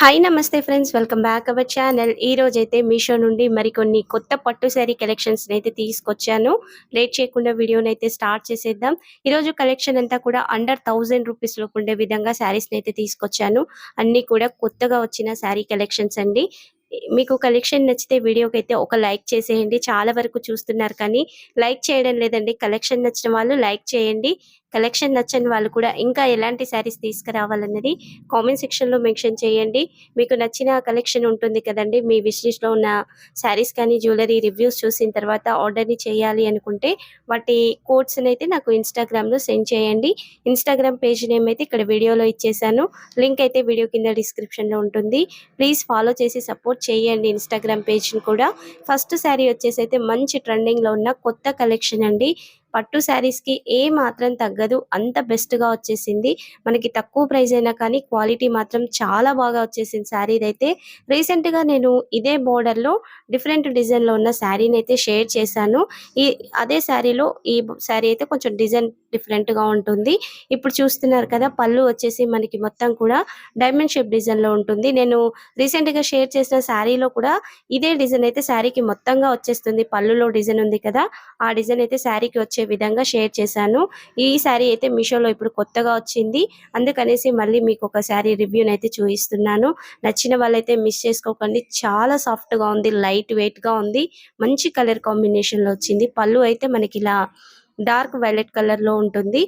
Hi నమస్తే friends welcome back our channel ఈ రోజైతే మీషో నుండి మరికొన్ని కొత్త పట్టు శారీ కలెక్షన్స్ అయితే తీసుకొచ్చాను. లేట్ చేయకుండా వీడియోని అయితే స్టార్ట్ చేసేద్దాం ఈరోజు కలెక్షన్ అంతా కూడా అండర్ థౌజండ్ రూపీస్లోపు ఉండే విధంగా శారీస్ని అయితే తీసుకొచ్చాను. అన్నీ కూడా కొత్తగా వచ్చిన శారీ కలెక్షన్స్ అండి. మీకు కలెక్షన్ నచ్చితే వీడియోకి అయితే ఒక లైక్ చేసేయండి. చాలా వరకు చూస్తున్నారు కానీ లైక్ చేయడం లేదండి. కలెక్షన్ నచ్చిన వాళ్ళు లైక్ చేయండి. కలెక్షన్ నచ్చని వాళ్ళు కూడా ఇంకా ఎలాంటి శారీస్ తీసుకురావాలన్నది కామెంట్ సెక్షన్లో మెన్షన్ చేయండి. మీకు నచ్చిన కలెక్షన్ ఉంటుంది కదండి. మీ విష్ లిస్ట్లో ఉన్న శారీస్ కానీ జ్యువెలరీ రివ్యూస్ చూసిన తర్వాత ఆర్డర్ని చేయాలి అనుకుంటే వాటి కోడ్స్ని అయితే నాకు ఇన్స్టాగ్రామ్లో సెండ్ చేయండి. ఇన్స్టాగ్రామ్ పేజ్ నేమ్ అయితే ఇక్కడ వీడియోలో ఇచ్చేసాను లింక్ అయితే వీడియో కింద డిస్క్రిప్షన్లో ఉంటుంది. ప్లీజ్ ఫాలో చేసి సపోర్ట్ చేయండి ఇన్స్టాగ్రామ్ పేజ్ని కూడా. ఫస్ట్ శారీ వచ్చేసి అయితే మంచి ట్రెండింగ్లో ఉన్న కొత్త కలెక్షన్ అండి. పట్టు శారీస్కి ఏ మాత్రం తగ్గదు. అంత బెస్ట్గా వచ్చేసింది. మనకి తక్కువ ప్రైస్ అయినా కానీ క్వాలిటీ మాత్రం చాలా బాగా వచ్చేసింది శారీ అయితే రీసెంట్గా నేను ఇదే బోర్డర్లో డిఫరెంట్ డిజైన్లో ఉన్న శారీని అయితే షేర్ చేశాను. ఈ అదే శారీలో ఈ శారీ అయితే కొంచెం డిజైన్ డిఫరెంట్గా ఉంటుంది. ఇప్పుడు చూస్తున్నారు కదా పళ్ళు వచ్చేసి మనకి మొత్తం కూడా డైమండ్ షేప్ డిజైన్లో ఉంటుంది. నేను రీసెంట్గా షేర్ చేసిన శారీలో కూడా ఇదే డిజైన్ అయితే శారీకి మొత్తంగా వచ్చేస్తుంది. పళ్ళులో డిజైన్ ఉంది కదా ఆ డిజైన్ అయితే శారీకి వచ్చే వచ్చే విధంగా షేర్ చేశాను. ఈ శారీ అయితే మీషోలో ఇప్పుడు కొత్తగా వచ్చింది. అందుకనేసి మళ్ళీ మీకు ఒక శారీ రివ్యూని అయితే చూపిస్తున్నాను. నచ్చిన వాళ్ళైతే మిస్ చేసుకోకండి. చాలా సాఫ్ట్గా ఉంది లైట్ వెయిట్గా ఉంది. మంచి కలర్ కాంబినేషన్లో వచ్చింది. పళ్ళు అయితే మనకి ఇలా డార్క్ వైలెట్ కలర్లో ఉంటుంది.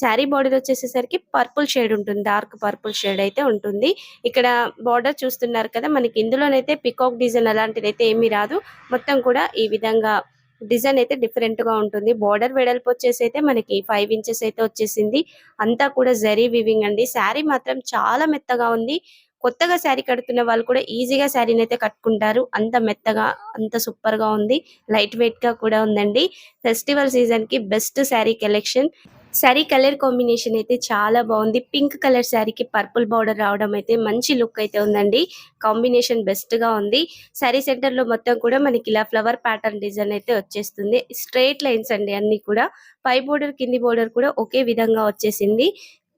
శారీ బాడీలో వచ్చేసేసరికి పర్పుల్ షేడ్ ఉంటుంది. డార్క్ పర్పుల్ షేడ్ అయితే ఉంటుంది. ఇక్కడ బార్డర్ చూస్తున్నారు కదా మనకి ఇందులోనైతే పికాక్ డిజైన్ అలాంటిది అయితే ఏమీ రాదు. మొత్తం కూడా ఈ విధంగా డిజైన్ అయితే డిఫరెంట్గా ఉంటుంది. బోర్డర్ వెడల్పు వచ్చేసి అయితే మనకి ఫైవ్ ఇంచెస్ అయితే వచ్చేసింది. అంతా కూడా జరీ వివింగ్ అండి. శారీ మాత్రం చాలా మెత్తగా ఉంది. కొత్తగా శారీ కడుతున్న వాళ్ళు కూడా ఈజీగా శారీని అయితే కట్టుకుంటారు. అంత మెత్తగా అంత సూపర్గా ఉంది. లైట్ వెయిట్గా కూడా ఉందండి. ఫెస్టివల్ సీజన్కి best saree collection saree colour combination అయితే చాలా బాగుంది. పింక్ కలర్ శారీకి పర్పుల్ బార్డర్ రావడం అయితే మంచి లుక్ అయితే ఉందండి. కాంబినేషన్ బెస్ట్గా ఉంది. శారీ సెంటర్లో మొత్తం కూడా మనకి ఇలా ఫ్లవర్ ప్యాటర్న్ డిజైన్ అయితే వచ్చేస్తుంది. స్ట్రైట్ లైన్స్ అండి అన్ని కూడా. పై బోర్డర్ కింది బోర్డర్ కూడా ఒకే విధంగా వచ్చేసింది.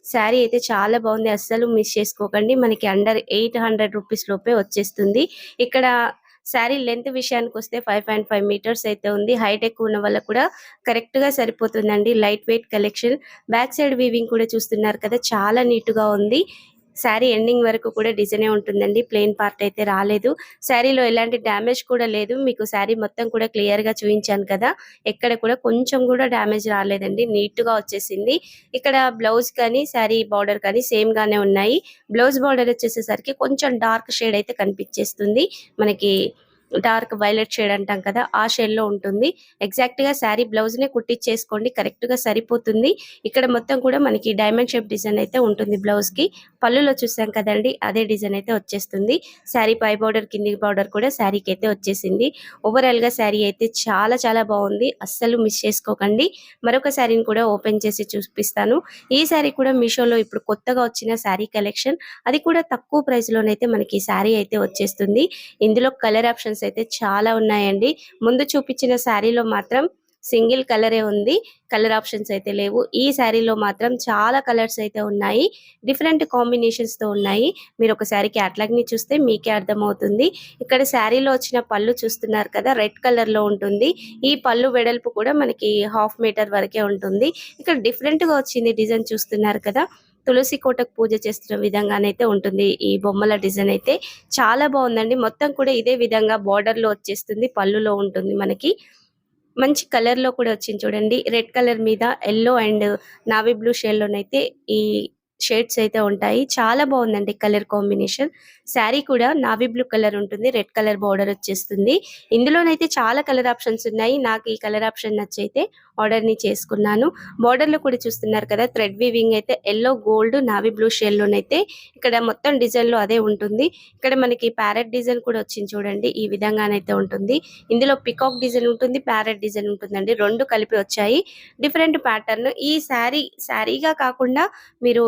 శారీ అయితే చాలా బాగుంది. అస్సలు మిస్ చేసుకోకండి. మనకి అండర్ ఎయిట్ హండ్రెడ్ రూపీస్ లోపే వచ్చేస్తుంది. ఇక్కడ శారీ లెంత్ విషయానికి వస్తే ఫైవ్ పాయింట్ ఫైవ్ మీటర్స్ అయితే ఉంది. హైట్ ఎక్కువ ఉన్న వల్ల కూడా కరెక్ట్గా సరిపోతుందండి. Light weight collection. Back side weaving కూడా చూస్తున్నారు కదా చాలా నీట్గా ఉంది. శారీ ఎండింగ్ వరకు కూడా డిజైనే ఉంటుందండి. ప్లెయిన్ పార్ట్ అయితే రాలేదు. శారీలో ఎలాంటి డ్యామేజ్ కూడా లేదు. మీకు శారీ మొత్తం కూడా క్లియర్గా చూపించాను కదా. ఎక్కడ కూడా కొంచెం కూడా డ్యామేజ్ రాలేదండి. నీట్గా వచ్చేసింది. ఇక్కడ బ్లౌజ్ కానీ శారీ బార్డర్ కానీ సేమ్ గానే ఉన్నాయి. బ్లౌజ్ బార్డర్ వచ్చేసేసరికి కొంచెం డార్క్ షేడ్ అయితే కనిపించేస్తుంది. మనకి డార్క్ వైలెట్ షేడ్ అంటాం కదా ఆ షేడ్లో ఉంటుంది. ఎగ్జాక్ట్గా శారీ బ్లౌజ్ నే కుట్టించేసుకోండి కరెక్ట్గా సరిపోతుంది. ఇక్కడ మొత్తం కూడా మనకి డైమండ్ షేప్ డిజైన్ అయితే ఉంటుంది బ్లౌజ్కి. పళ్ళులో చూసాం కదండి అదే డిజైన్ అయితే వచ్చేస్తుంది. శారీ పై బార్డర్ కింది బార్డర్ కూడా శారీకి అయితే వచ్చేసింది. ఓవరాల్గా శారీ అయితే చాలా చాలా బాగుంది. అస్సలు మిస్ చేసుకోకండి. మరొక శారీని కూడా ఓపెన్ చేసి చూపిస్తాను. ఈ శారీ కూడా మీషోలో ఇప్పుడు కొత్తగా వచ్చిన శారీ కలెక్షన్. అది కూడా తక్కువ ప్రైస్ లోనైతే మనకి శారీ అయితే వచ్చేస్తుంది. ఇందులో కలర్ ఆప్షన్స్ కలర్స్ అయితే చాలా ఉన్నాయండి. ముందు చూపించిన శారీలో మాత్రం సింగిల్ కలరే ఉంది. కలర్ ఆప్షన్స్ అయితే లేవు. ఈ శారీలో మాత్రం చాలా కలర్స్ అయితే ఉన్నాయి. డిఫరెంట్ కాంబినేషన్స్తో ఉన్నాయి. మీరు ఒక శారీ క్యాట్లాగ్ని చూస్తే మీకే అర్థమవుతుంది. ఇక్కడ శారీలో వచ్చిన పళ్ళు చూస్తున్నారు కదా రెడ్ కలర్లో ఉంటుంది. ఈ పళ్ళు వెడల్పు కూడా మనకి హాఫ్ మీటర్ వరకే ఉంటుంది. ఇక్కడ డిఫరెంట్గా వచ్చింది డిజైన్ చూస్తున్నారు కదా తులసి కోటకు పూజ చేస్తున్న విధంగానైతే ఉంటుంది. ఈ బొమ్మల డిజైన్ అయితే చాలా బాగుందండి. మొత్తం కూడా ఇదే విధంగా బార్డర్లో వచ్చేస్తుంది. పళ్ళులో ఉంటుంది మనకి. మంచి కలర్లో కూడా వచ్చింది చూడండి. రెడ్ కలర్ మీద ఎల్లో అండ్ నావీ బ్లూ షేడ్లోనైతే ఈ షేడ్స్ అయితే ఉంటాయి. చాలా బాగుందండి కలర్ కాంబినేషన్. శారీ కూడా నావీ బ్లూ కలర్ ఉంటుంది రెడ్ కలర్ బార్డర్ వచ్చేస్తుంది. ఇందులోనైతే చాలా కలర్ ఆప్షన్స్ ఉన్నాయి. నాకు ఈ కలర్ ఆప్షన్ నచ్చైతే ఆర్డర్ని చేసుకున్నాను. బార్డర్లో కూడా చూస్తున్నారు కదా థ్రెడ్ వీవింగ్ అయితే ఎల్లో గోల్డ్ నావీ బ్లూ షేడ్లోనైతే ఇక్కడ మొత్తం డిజైన్లో అదే ఉంటుంది. ఇక్కడ మనకి ప్యారెట్ డిజైన్ కూడా వచ్చింది చూడండి ఈ విధంగానైతే ఉంటుంది. ఇందులో పికాక్ డిజైన్ ఉంటుంది ప్యారెట్ డిజైన్ ఉంటుందండి. రెండు కలిపి వచ్చాయి. Different pattern. ఈ శారీ శారీగా కాకుండా మీరు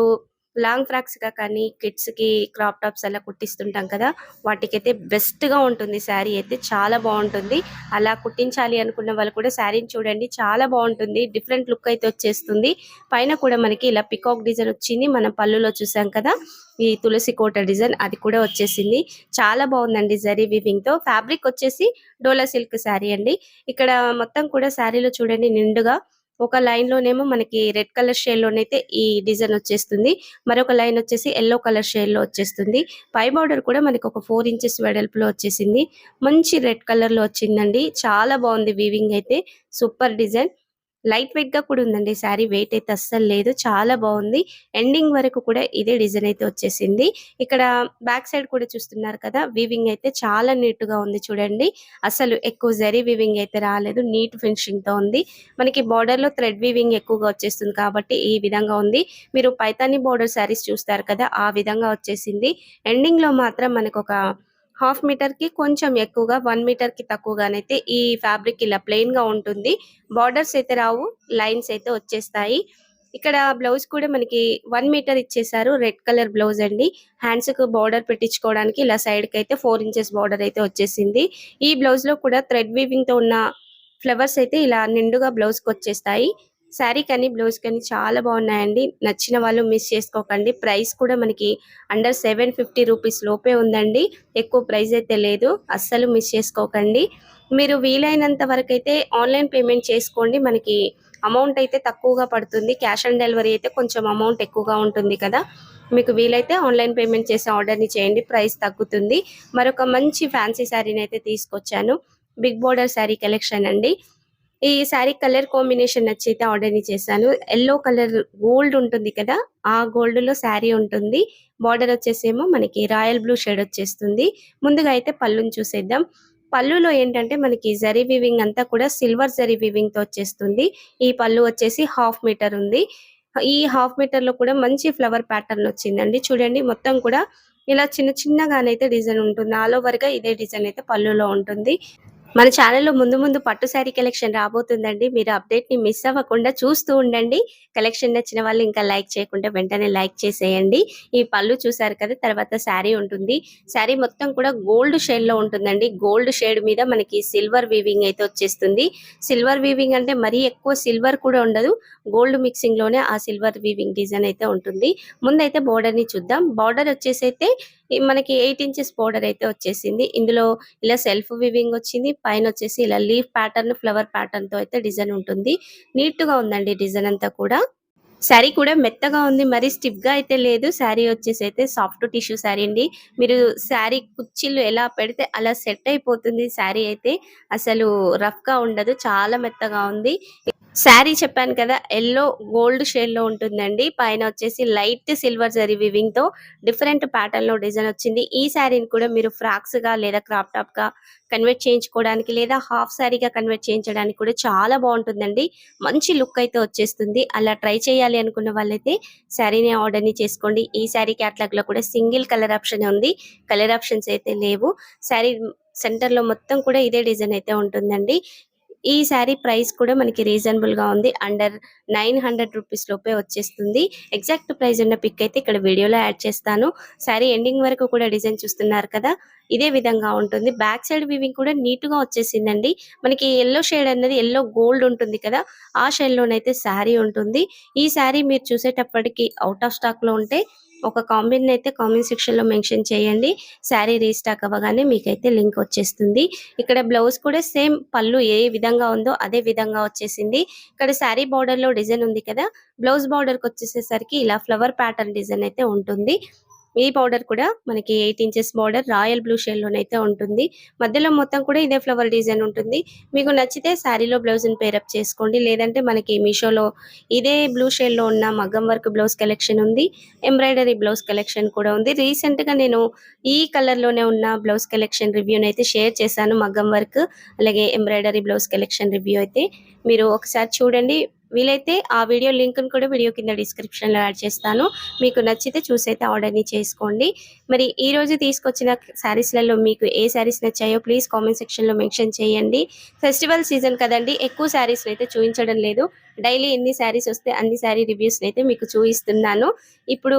లాంగ్ ఫ్రాక్స్గా కానీ కిడ్స్కి క్రాప్ టాప్స్ అలా కుట్టిస్తుంటాం కదా వాటికైతే బెస్ట్గా ఉంటుంది శారీ అయితే చాలా బాగుంటుంది. అలా కుట్టించాలి అనుకున్న వాళ్ళు కూడా శారీని చూడండి చాలా బాగుంటుంది. డిఫరెంట్ లుక్ అయితే వచ్చేస్తుంది. పైన కూడా మనకి ఇలా పికాక్ డిజైన్ వచ్చింది మనం పళ్ళులో చూసాం కదా ఈ తులసి కోట డిజైన్ అది కూడా వచ్చేసింది. చాలా బాగుందండి జరీ వీవింగ్తో. ఫ్యాబ్రిక్ వచ్చేసి డోలా సిల్క్ శారీ అండి. ఇక్కడ మొత్తం కూడా శారీలో చూడండి నిండుగా. ఒక లైన్ లోనేమో మనకి రెడ్ కలర్ షేడ్ లోనైతే ఈ డిజైన్ వచ్చేస్తుంది. మరొక లైన్ వచ్చేసి ఎల్లో కలర్ షేడ్లో వచ్చేస్తుంది. పై బార్డర్ కూడా మనకి ఒక ఫోర్ ఇంచెస్ వెడల్పులో వచ్చేసింది. మంచి రెడ్ కలర్లో వచ్చిందండి. చాలా బాగుంది వీవింగ్ అయితే. Super design. లైట్ వెయిట్గా కూడా ఉందండి. శారీ వెయిట్ అయితే అస్సలు లేదు. చాలా బాగుంది. ఎండింగ్ వరకు కూడా ఇదే డిజైన్ అయితే వచ్చేసింది. ఇక్కడ బ్యాక్ సైడ్ కూడా చూస్తున్నారు కదా వీవింగ్ అయితే చాలా నీట్గా ఉంది చూడండి. అసలు ఎక్కువ జరీ వీవింగ్ అయితే రాలేదు. నీట్ ఫినిషింగ్తో ఉంది. మనకి బార్డర్లో థ్రెడ్ వీవింగ్ ఎక్కువగా వచ్చేస్తుంది కాబట్టి ఈ విధంగా ఉంది. మీరు పైతాని బార్డర్ శారీస్ చూస్తారు కదా ఆ విధంగా వచ్చేసింది. ఎండింగ్లో మాత్రం మనకు ఒక హాఫ్ మీటర్కి కొంచెం ఎక్కువగా వన్ మీటర్కి తక్కువగానైతే ఈ ఫ్యాబ్రిక్ ఇలా ప్లెయిన్గా ఉంటుంది. బార్డర్స్ అయితే రావు లైన్స్ అయితే వచ్చేస్తాయి. ఇక్కడ బ్లౌజ్ కూడా మనకి వన్ మీటర్ ఇచ్చేసారు రెడ్ కలర్ బ్లౌజ్ అండి. హ్యాండ్స్కు బార్డర్ పెట్టించుకోవడానికి ఇలా సైడ్కి అయితే ఫోర్ ఇంచెస్ బార్డర్ అయితే వచ్చేసింది. ఈ బ్లౌజ్లో కూడా థ్రెడ్ వీవింగ్తో ఉన్న ఫ్లవర్స్ అయితే ఇలా నిండుగా బ్లౌజ్కి వచ్చేస్తాయి. శారీ కానీ బ్లౌజ్ కానీ చాలా బాగున్నాయండి. నచ్చిన వాళ్ళు మిస్ చేసుకోకండి. ప్రైస్ కూడా మనకి అండర్ సెవెన్ ఫిఫ్టీ రూపీస్ లోపే ఉందండి. ఎక్కువ ప్రైస్ అయితే లేదు. అస్సలు మిస్ చేసుకోకండి. మీరు వీలైనంత వరకు అయితే ఆన్లైన్ పేమెంట్ చేసుకోండి. మనకి అమౌంట్ అయితే తక్కువగా పడుతుంది. క్యాష్ ఆన్ డెలివరీ అయితే కొంచెం అమౌంట్ ఎక్కువగా ఉంటుంది కదా. మీకు వీలైతే ఆన్లైన్ పేమెంట్ చేసి ఆర్డర్ని చేయండి. ప్రైస్ తగ్గుతుంది. మరొక మంచి ఫ్యాన్సీ శారీని అయితే తీసుకొచ్చాను. బిగ్ బోర్డర్ శారీ కలెక్షన్ అండి. ఈ శారీ కలర్ కాంబినేషన్ నచ్చైతే ఆర్డర్ని చేశాను. ఎల్లో కలర్ గోల్డ్ ఉంటుంది కదా ఆ గోల్డ్లో శారీ ఉంటుంది. బార్డర్ వచ్చేసేమో మనకి రాయల్ బ్లూ షేడ్ వచ్చేస్తుంది. ముందుగా అయితే పళ్ళుని చూసేద్దాం. పళ్ళులో ఏంటంటే మనకి జరీ వివింగ్ అంతా కూడా సిల్వర్ జరీ వివింగ్తో వచ్చేస్తుంది. ఈ పళ్ళు వచ్చేసి హాఫ్ మీటర్ ఉంది. ఈ హాఫ్ మీటర్లో కూడా మంచి ఫ్లవర్ ప్యాటర్న్ వచ్చిందండి. చూడండి మొత్తం కూడా ఇలా చిన్న చిన్నగానైతే డిజైన్ ఉంటుంది. ఆల్ ఓవర్గా ఇదే డిజైన్ అయితే పళ్ళులో ఉంటుంది. మన ఛానల్లో ముందు ముందు పట్టు శారీ కలెక్షన్ రాబోతుందండి. మీరు అప్డేట్ని మిస్ అవ్వకుండా చూస్తూ ఉండండి. కలెక్షన్ నచ్చిన వాళ్ళు ఇంకా లైక్ చేయకుండా వెంటనే లైక్ చేసేయండి. ఈ పళ్ళు చూసారు కదా తర్వాత శారీ ఉంటుంది. శారీ మొత్తం కూడా గోల్డ్ షేడ్లో ఉంటుందండి. గోల్డ్ షేడ్ మీద మనకి సిల్వర్ వీవింగ్ అయితే వచ్చేస్తుంది. సిల్వర్ వీవింగ్ అంటే మరీ ఎక్కువ సిల్వర్ కూడా ఉండదు. గోల్డ్ మిక్సింగ్లోనే ఆ సిల్వర్ వీవింగ్ డిజైన్ అయితే ఉంటుంది. ముందైతే బోర్డర్ని చూద్దాం. బార్డర్ వచ్చేసి అయితే మనకి ఎయిట్ ఇంచెస్ బోర్డర్ అయితే వచ్చేసింది. ఇందులో ఇలా సెల్ఫ్ వివింగ్ వచ్చింది. పైన వచ్చేసి ఇలా లీఫ్ ప్యాటర్న్ ఫ్లవర్ ప్యాటర్న్తో అయితే డిజైన్ ఉంటుంది. నీట్గా ఉందండి డిజైన్ అంతా కూడా. శారీ కూడా మెత్తగా ఉంది మరి స్టిఫ్గా అయితే లేదు. శారీ వచ్చేసి అయితే సాఫ్ట్ టిష్యూ శారీ అండి. మీరు శారీ కుర్చీలు ఎలా పెడితే అలా సెట్ అయిపోతుంది శారీ అయితే. అసలు రఫ్గా ఉండదు చాలా మెత్తగా ఉంది. శారీ చెప్పాను కదా ఎల్లో గోల్డ్ షేడ్లో ఉంటుందండి. పైన వచ్చేసి లైట్ సిల్వర్ జరీ వివింగ్తో డిఫరెంట్ ప్యాటర్న్లో డిజైన్ వచ్చింది. ఈ శారీని కూడా మీరు ఫ్రాక్స్గా లేదా క్రాప్ టాప్గా కన్వర్ట్ చేయించుకోవడానికి లేదా హాఫ్ శారీగా కన్వర్ట్ చేయించడానికి కూడా చాలా బాగుంటుందండి. మంచి లుక్ అయితే వచ్చేస్తుంది. అలా ట్రై చేయాలి అనుకున్న వాళ్ళైతే శారీని ఆర్డర్ని చేసుకోండి. ఈ శారీ క్యాట్లాగ్లో కూడా సింగిల్ కలర్ ఆప్షన్ ఉంది. కలర్ ఆప్షన్స్ అయితే లేవు. శారీ సెంటర్లో మొత్తం కూడా ఇదే డిజైన్ అయితే ఉంటుందండి. ఈ శారీ ప్రైస్ కూడా మనకి రీజనబుల్గా ఉంది. అండర్ నైన్ హండ్రెడ్ రూపీస్ లోపే వచ్చేస్తుంది. ఎగ్జాక్ట్ ప్రైస్ ఉన్న పిక్ అయితే ఇక్కడ వీడియోలో యాడ్ చేస్తాను. శారీ ఎండింగ్ వరకు కూడా డిజైన్ చూస్తున్నారు కదా? ఇదే విధంగా ఉంటుంది. బ్యాక్ సైడ్ వీవింగ్ కూడా నీట్గా వచ్చేసిందండి. మనకి ఎల్లో షేడ్ అనేది ఎల్లో గోల్డ్ ఉంటుంది కదా? ఆ షేడ్లోనైతే శారీ ఉంటుంది. ఈ శారీ మీరు చూసేటప్పటికి అవుట్ ఆఫ్ స్టాక్లో ఉంటే ఒక కామెంట్ అయితే కామెంట్ సెక్షన్లో మెన్షన్ చేయండి. శారీ రీస్టాక్ అవ్వగానే మీకైతే లింక్ వచ్చేస్తుంది. ఇక్కడ బ్లౌజ్ కూడా సేమ్ పళ్ళు ఏ విధంగా ఉందో అదే విధంగా వచ్చేసింది. ఇక్కడ శారీ బార్డర్లో డిజైన్ ఉంది కదా బ్లౌజ్ బార్డర్కి వచ్చేసేసరికి ఇలా ఫ్లవర్ ప్యాటర్న్ డిజైన్ అయితే ఉంటుంది. ఈ పౌడర్ కూడా మనకి eight inches border royal blue shade లోనైతే ఉంటుంది. మధ్యలో మొత్తం కూడా ఇదే ఫ్లవర్ డిజైన్ ఉంటుంది. మీకు నచ్చితే శారీలో బ్లౌజ్ని పేరప్ చేసుకోండి. లేదంటే మనకి మీషోలో ఇదే బ్లూ షేడ్లో ఉన్న మగ్గం వర్క్ బ్లౌజ్ కలెక్షన్ ఉంది. ఎంబ్రాయిడరీ బ్లౌజ్ కలెక్షన్ కూడా ఉంది. రీసెంట్గా నేను ఈ కలర్లోనే ఉన్న బ్లౌజ్ కలెక్షన్ రివ్యూని అయితే షేర్ చేశాను. మగ్గం వర్క్ అలాగే ఎంబ్రాయిడరీ బ్లౌజ్ కలెక్షన్ రివ్యూ అయితే మీరు ఒకసారి చూడండి. వీలైతే ఆ వీడియో లింక్ను కూడా వీడియో కింద డిస్క్రిప్షన్లో యాడ్ చేస్తాను. మీకు నచ్చితే చూసైతే ఆర్డర్ని చేసుకోండి. మరి ఈరోజు తీసుకొచ్చిన శారీస్లలో మీకు ఏ శారీస్ నచ్చాయో ప్లీజ్ కామెంట్ సెక్షన్లో మెన్షన్ చేయండి. ఫెస్టివల్ సీజన్ కదండి ఎక్కువ శారీస్ అయితే చూపించడం లేదు. డైలీ ఎన్ని శారీస్ వస్తే అన్ని శారీ రివ్యూస్ అయితే మీకు చూపిస్తున్నాను ఇప్పుడు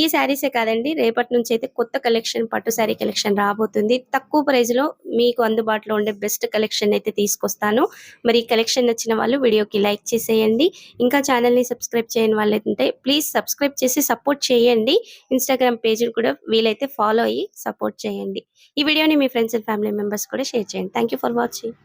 ఈ శారీసే కాదండి రేపటి నుంచి అయితే కొత్త కలెక్షన్ పట్టు శారీ కలెక్షన్ రాబోతుంది. తక్కువ ప్రైస్లో మీకు అందుబాటులో ఉండే బెస్ట్ కలెక్షన్ అయితే తీసుకొస్తాను. మరి ఈ కలెక్షన్ నచ్చిన వాళ్ళు వీడియోకి లైక్ చేసేయండి. ఇంకా ఛానల్ని సబ్స్క్రైబ్ చేయని వాళ్ళైతే ప్లీజ్ సబ్స్క్రైబ్ చేసి సపోర్ట్ చేయండి. ఇన్స్టాగ్రామ్ పేజ్ కూడా వీలైతే ఫాలో అయ్యి సపోర్ట్ చేయండి. ఈ వీడియోని మీ ఫ్రెండ్స్ అండ్ ఫ్యామిలీ మెంబర్స్ కూడా షేర్ చేయండి. Thank for watching.